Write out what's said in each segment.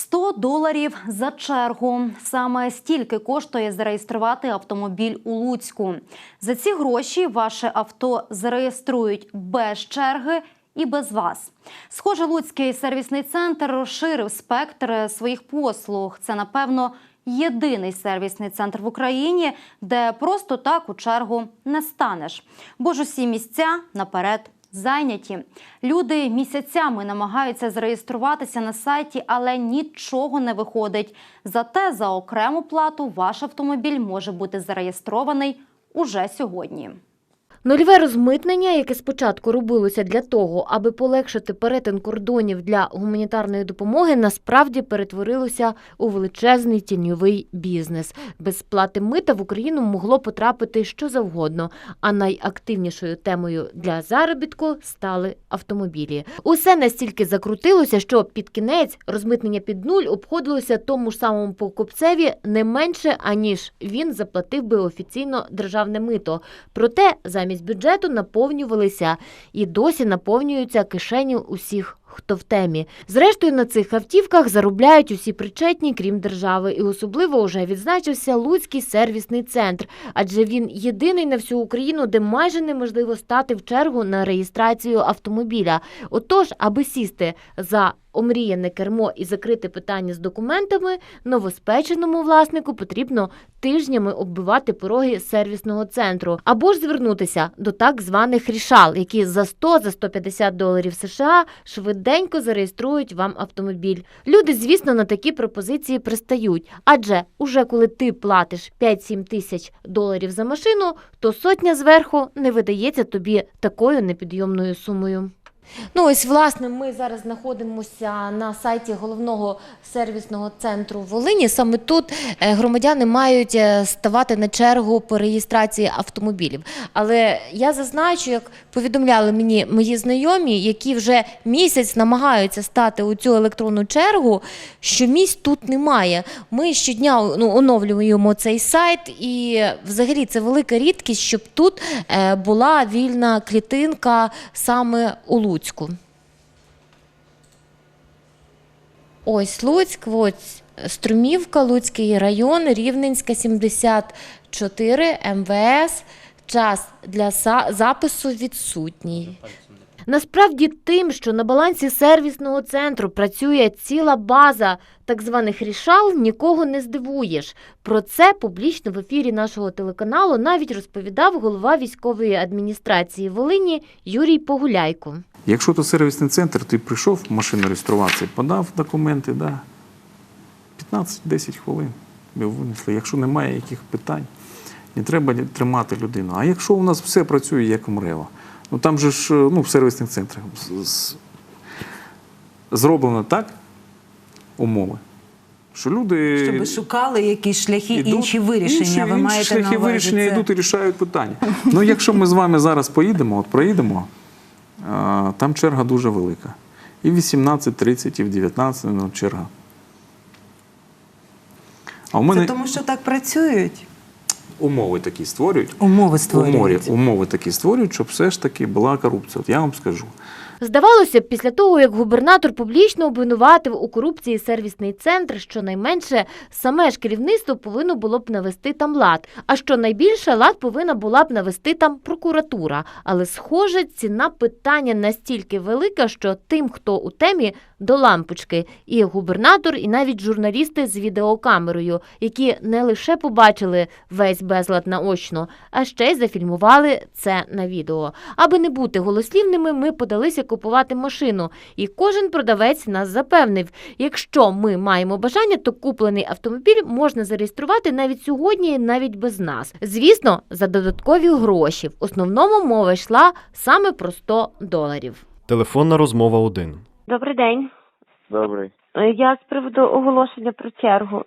100 доларів за чергу. Саме стільки коштує зареєструвати автомобіль у Луцьку. За ці гроші ваше авто зареєструють без черги і без вас. Схоже, Луцький сервісний центр розширив спектр своїх послуг. Це, напевно, єдиний сервісний центр в Україні, де просто так у чергу не станеш. Бо ж усі місця наперед зайняті. Люди місяцями намагаються зареєструватися на сайті, але нічого не виходить. Зате за окрему плату ваш автомобіль може бути зареєстрований уже сьогодні. Нульове розмитнення, яке спочатку робилося для того, аби полегшити перетин кордонів для гуманітарної допомоги, насправді перетворилося у величезний тіньовий бізнес. Без сплати мита в Україну могло потрапити що завгодно. А найактивнішою темою для заробітку стали автомобілі. Усе настільки закрутилося, що під кінець розмитнення під нуль обходилося тому ж самому покупцеві не менше, аніж він заплатив би офіційно державне мито. Проте замість бюджету наповнювалися і досі наповнюються кишені усіх. Хто в темі. Зрештою, на цих автівках заробляють усі причетні, крім держави, і особливо вже відзначився Луцький сервісний центр, адже він єдиний на всю Україну, де майже неможливо стати в чергу на реєстрацію автомобіля. Отож, аби сісти за омріяне кермо і закрити питання з документами, новоспеченому власнику потрібно тижнями оббивати пороги сервісного центру або ж звернутися до так званих рішал, які за 100 за 150 доларів США швиденько зареєструють вам автомобіль. Люди, звісно, на такі пропозиції пристають. Адже уже коли ти платиш 5-7 тисяч доларів за машину, то сотня зверху не видається тобі такою непідйомною сумою. Ну, ось, власне, ми зараз знаходимося на сайті головного сервісного центру Волині. Саме тут е, громадяни мають е, ставати на чергу по реєстрації автомобілів. Але я зазначу, як повідомляли мені мої знайомі, які вже місяць намагаються стати у цю електронну чергу, що місць тут немає. Ми щодня ну, оновлюємо цей сайт, і взагалі це велика рідкість, щоб тут е, була вільна клітинка саме у Луцьку. Ось Луцьк, ось Струмівка, Луцький район, Рівненська 74, МВС. Час для запису відсутній. Насправді тим, що на балансі сервісного центру працює ціла база так званих рішал, нікого не здивуєш. Про це публічно в ефірі нашого телеканалу навіть розповідав голова військової адміністрації Волині Юрій Погуляйко. Якщо то сервісний центр, ти прийшов машину реєструватися, подав документи, да, 15-10 хвилин ми винесли. Якщо немає яких питань, не треба тримати людину. А якщо у нас все працює як мрево, ну там же ж ну, в сервісних центрах зроблено так умови, що люди. Щоб шукали якісь шляхи, Ідуть, інші вирішення. інші, Ви інші маєте шляхи на увазі вирішення це? йдуть і рішають питання. Ну, якщо ми з вами зараз поїдемо, от проїдемо, там черга дуже велика. І в 18.30, і в 19 ну, черга. А у мене Це тому, що так працюють. Умови такі створюють. Умови Умови, створюють. умови такі створюють, щоб все ж таки була корупція. От я вам скажу. Здавалося б, після того, як губернатор публічно обвинуватив у корупції сервісний центр, щонайменше саме ж керівництво повинно було б навести там лад. А що найбільше лад повинна була б навести там прокуратура. Але, схоже, ціна питання настільки велика, що тим, хто у темі, до лампочки, і губернатор, і навіть журналісти з відеокамерою, які не лише побачили весь безлад наочно, а ще й зафільмували це на відео. Аби не бути голослівними, ми подалися купувати машину, і кожен продавець нас запевнив: якщо ми маємо бажання, то куплений автомобіль можна зареєструвати навіть сьогодні, навіть без нас. Звісно, за додаткові гроші. В основному мова йшла саме про 100 доларів. Телефонна розмова 1. Добрий день. Добрий. Е, Я з приводу оголошення про чергу.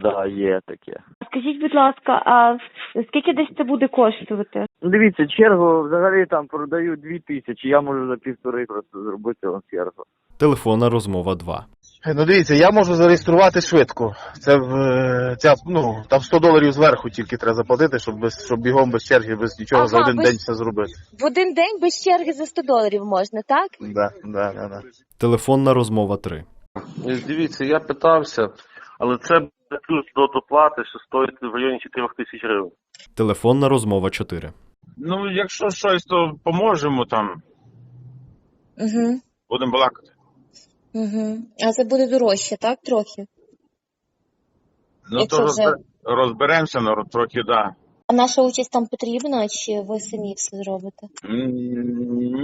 Да, є таке. Скажіть, будь ласка, а скільки десь це буде коштувати? Ну, Дивіться, чергу взагалі там продають дві тисячі, я можу за півтори просто зробити вам чергу. Телефонна розмова 2. Ну дивіться, я можу зареєструвати швидко. Це в е, ця ну там 100 доларів зверху тільки треба заплатити, щоб без щоб бігом без черги, без нічого за один без- день все зробити. В один день без черги за 100 доларів можна, так? Да, да, да, да. Телефонна розмова 3. Е, Дивіться, я питався, але це плюс до доплати, що стоїть в районі 4 тисяч гривень. Телефонна розмова 4. Ну, якщо щось, то поможемо там, Угу, будемо балакати. угу. А це буде дорожче, так, трохи? Ну, Якщо то вже- розбер... розберемося, ну, трохи, да. А наша участь там потрібна, чи ви самі все зробите? М,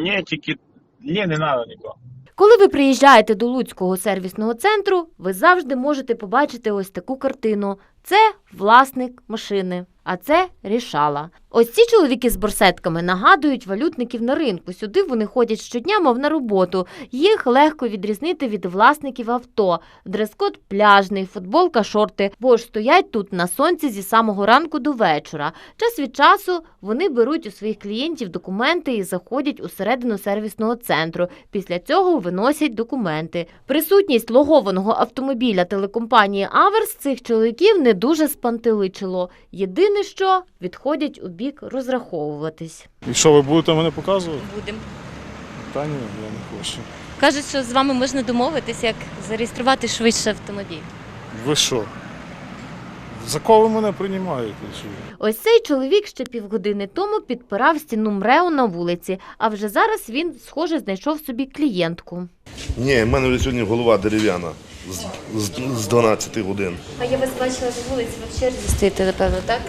Ні, тільки. Ні, не треба нікого. Коли ви приїжджаєте до Луцького сервісного центру, ви завжди можете побачити ось таку картину. Це власник машини, а це рішала. Ось ці чоловіки з борсетками нагадують валютників на ринку. Сюди вони ходять щодня, мов на роботу. Їх легко відрізнити від власників авто. Дрес-код пляжний, футболка, шорти, бо ж стоять тут на сонці зі самого ранку до вечора. Час від часу вони беруть у своїх клієнтів документи і заходять усередину сервісного центру. Після цього виносять документи. Присутність логованого автомобіля телекомпанії Аверс цих чоловіків не дуже спантеличило. Єдине, що відходять у бік розраховуватись. І що, ви будете мене показувати? Будемо. Та ні, я не хочу. Кажуть, що з вами можна домовитись, як зареєструвати швидше автомобіль. Ви що? За кого ви мене приймаєте? Чи? Ось цей чоловік ще півгодини тому підпирав стіну МРЕО на вулиці, а вже зараз він, схоже, знайшов собі клієнтку. Ні, в мене вже сьогодні голова дерев'яна з, з, з 12 годин. А я вас бачила з вулиці, ви в черзі стоїте, напевно, так?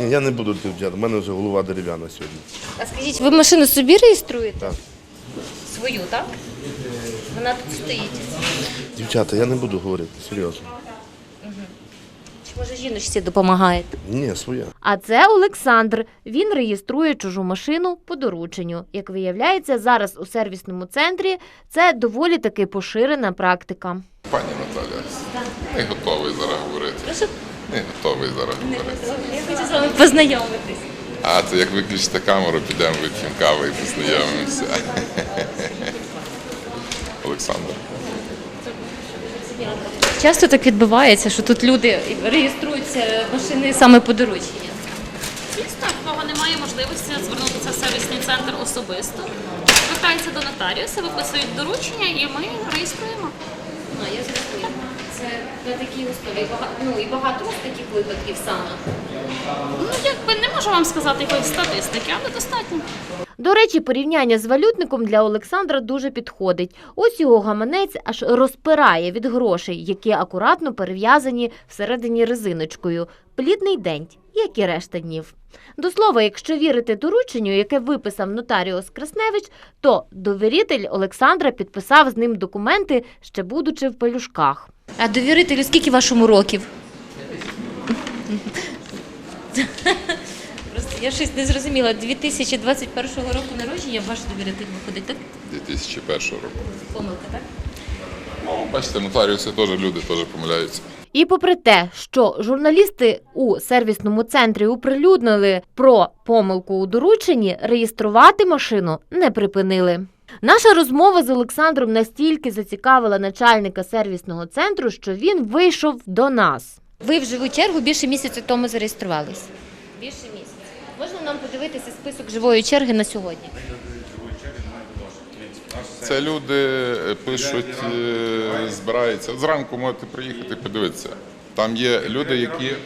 Ні, я не буду тут взяти, в мене вже голова дерев'яна сьогодні. А скажіть, ви машину собі реєструєте? Так. Свою, так? Вона тут стоїть. Дівчата, я не буду говорити, серйозно. Чи може жіночці допомагаєте? Ні, своя. А це Олександр. Він реєструє чужу машину по дорученню. Як виявляється, зараз у сервісному центрі це доволі таки поширена практика. Пані Наталя, не готовий зараз говорити. Не готовий зараз говорити. Я хочу з вами познайомитись. А, то як виключите камеру, підемо вип'ємо каву і познайомимося. Олександр. Часто так відбувається, що тут люди реєструються машини саме по дорученню. Звісно, в кого немає можливості звернутися в сервісний центр особисто, звертаються до нотаріуса, виписують доручення і ми реєструємо. Ну, я зрозуміла. Це на такій основі. Ну і багато у таких випадків саме. Ну, якби не можу вам сказати якоїсь статистики, але достатньо. До речі, порівняння з валютником для Олександра дуже підходить. Ось його гаманець аж розпирає від грошей, які акуратно перев'язані всередині резиночкою. Плідний день, як і решта днів. До слова, якщо вірити дорученню, яке виписав нотаріус Красневич, то довіритель Олександра підписав з ним документи, ще будучи в пелюшках. А довірителю скільки вашому років? Просто я щось не зрозуміла. 2021 року народження ваш довіритель виходить, так? 2001 року. Помилка, так? Ну, бачите, нотаріуси теж люди теж помиляються. І попри те, що журналісти у сервісному центрі оприлюднили про помилку у дорученні, реєструвати машину не припинили. Наша розмова з Олександром настільки зацікавила начальника сервісного центру, що він вийшов до нас. Ви в живу чергу більше місяця тому зареєструвались. Більше місяця. Можна нам подивитися список живої черги на сьогодні? Це люди е, пишуть, е, збираються. Зранку можете приїхати і подивитися. Там є люди, які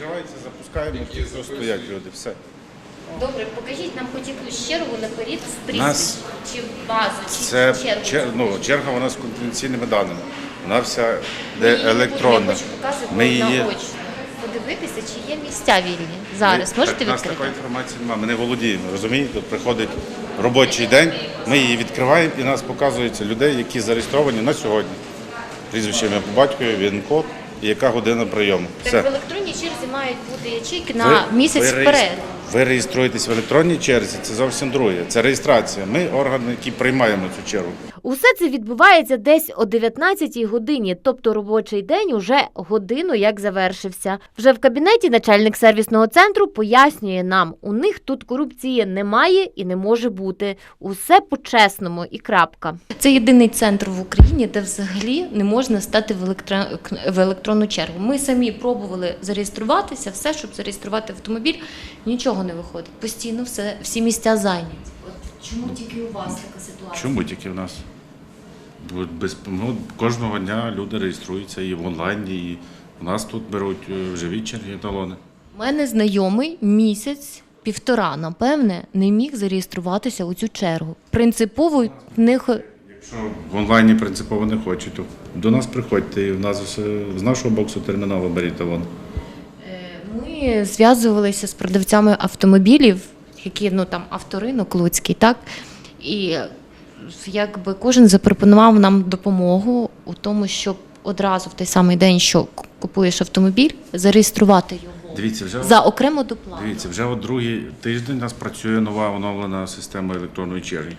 запускаємо, стоять люди, все. Добре, покажіть нам хоч якусь чергу наперед з прізвищ, Нас- чи базу, чи Це чергу. чер... ну, черга вона з конфіденційними даними. Вона вся Ми де її електронна. Я хочу показувати Ми її... наочно. Подивитися, чи є місця вільні. Зараз Ми- можете так, У нас відкрити? такої інформації немає, ми не володіємо, розумієте? Приходить робочий день, ми її відкриваємо і нас показується людей, які зареєстровані на сьогодні. Прізвище ім'я по батькові, він код і яка година прийому. Так Все. в електронній черзі мають бути ячейки на місяць ви реєс- вперед. Ви реєструєтесь в електронній черзі, це зовсім друге. Це реєстрація. Ми органи, які приймаємо цю чергу. Усе це відбувається десь о 19-й годині, тобто робочий день уже годину як завершився. Вже в кабінеті начальник сервісного центру пояснює нам, у них тут корупції немає і не може бути. Усе по-чесному і крапка. Це єдиний центр в Україні, де взагалі не можна стати в, електро... в електронну чергу. Ми самі пробували зареєструватися, все, щоб зареєструвати автомобіль, нічого не виходить. Постійно все, всі місця зайняті. От чому тільки у вас така ситуація? Чому тільки в нас? Бо Без, ну, кожного дня люди реєструються і в онлайні, і у нас тут беруть е, живі черги талони. У мене знайомий місяць, півтора, напевне, не міг зареєструватися у цю чергу. Принципово не хо- Якщо в онлайні принципово не хочуть, то до нас приходьте і в нас з нашого боксу терміналу беріть талон. Ми зв'язувалися з продавцями автомобілів, які ну там авторинок Луцький, так? І якби кожен запропонував нам допомогу у тому, щоб одразу в той самий день, що купуєш автомобіль, зареєструвати його Дивіться, вже за окрему доплату. Дивіться, вже от другий тиждень у нас працює нова оновлена система електронної черги.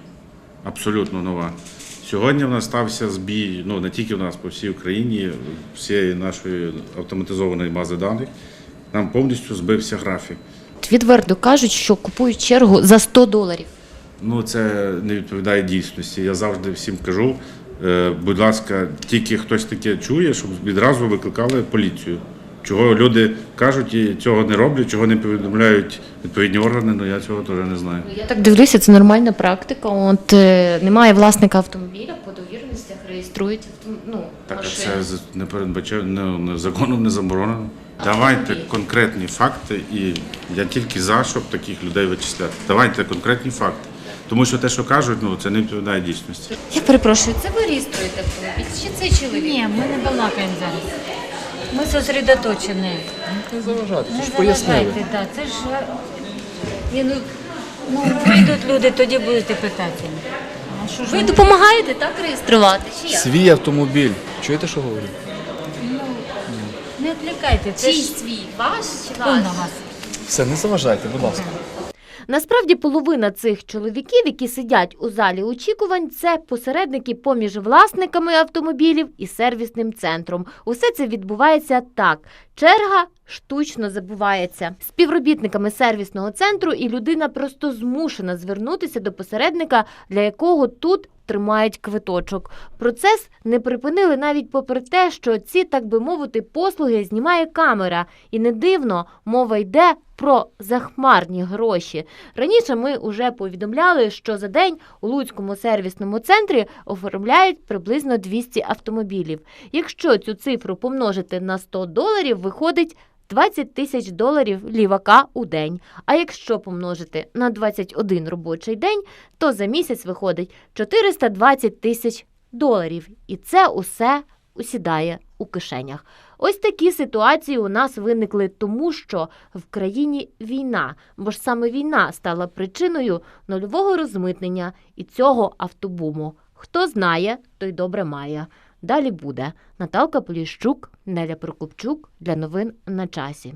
Абсолютно нова. Сьогодні в нас стався збій, ну не тільки в нас, по всій Україні, всієї нашої автоматизованої бази даних. Нам повністю збився графік. Відверто кажуть, що купують чергу за 100 доларів. Ну, це не відповідає дійсності. Я завжди всім кажу, е, будь ласка, тільки хтось таке чує, щоб відразу викликали поліцію. Чого люди кажуть і цього не роблять, чого не повідомляють відповідні органи, ну я цього теж не знаю. Я так дивлюся, це нормальна практика. От е, немає власника автомобіля, по довірностях реєструють ну, Так, машину. це не передбачає, не, законом не заборонено. Давайте конкретні факти, і я тільки за, щоб таких людей вичисляти. Давайте конкретні факти. Тому що те, що кажуть, ну це не відповідає дійсності. Я перепрошую, це ви реєструєте автомобіль? Чи цей чоловік? Ні, ми не балакаємо зараз. Ми зосередоточені. Не заважати, це ж пояснили. заважайте, так. Це ж е, ні, ну, ну, прийдуть люди, тоді будете питати. Ви допомагаєте так реєструвати? Чи як? Свій автомобіль. Чуєте, що говорю? Не це Чий ж свій? Ваш чи ваш? вас. Все, не заважайте, будь ласка. Насправді половина цих чоловіків, які сидять у залі очікувань, це посередники поміж власниками автомобілів і сервісним центром. Усе це відбувається так. Черга штучно забувається. Співробітниками сервісного центру і людина просто змушена звернутися до посередника, для якого тут тримають квиточок. Процес не припинили навіть попри те, що ці, так би мовити, послуги знімає камера. І не дивно, мова йде про захмарні гроші. Раніше ми вже повідомляли, що за день у Луцькому сервісному центрі оформляють приблизно 200 автомобілів. Якщо цю цифру помножити на 100 доларів, виходить 20 тисяч доларів лівака у день. А якщо помножити на 21 робочий день, то за місяць виходить 420 тисяч доларів. І це усе усідає у кишенях. Ось такі ситуації у нас виникли тому, що в країні війна, бо ж саме війна стала причиною нульового розмитнення і цього автобуму. Хто знає, той добре має. Далі буде Наталка Поліщук, Неля Прокопчук для новин на часі.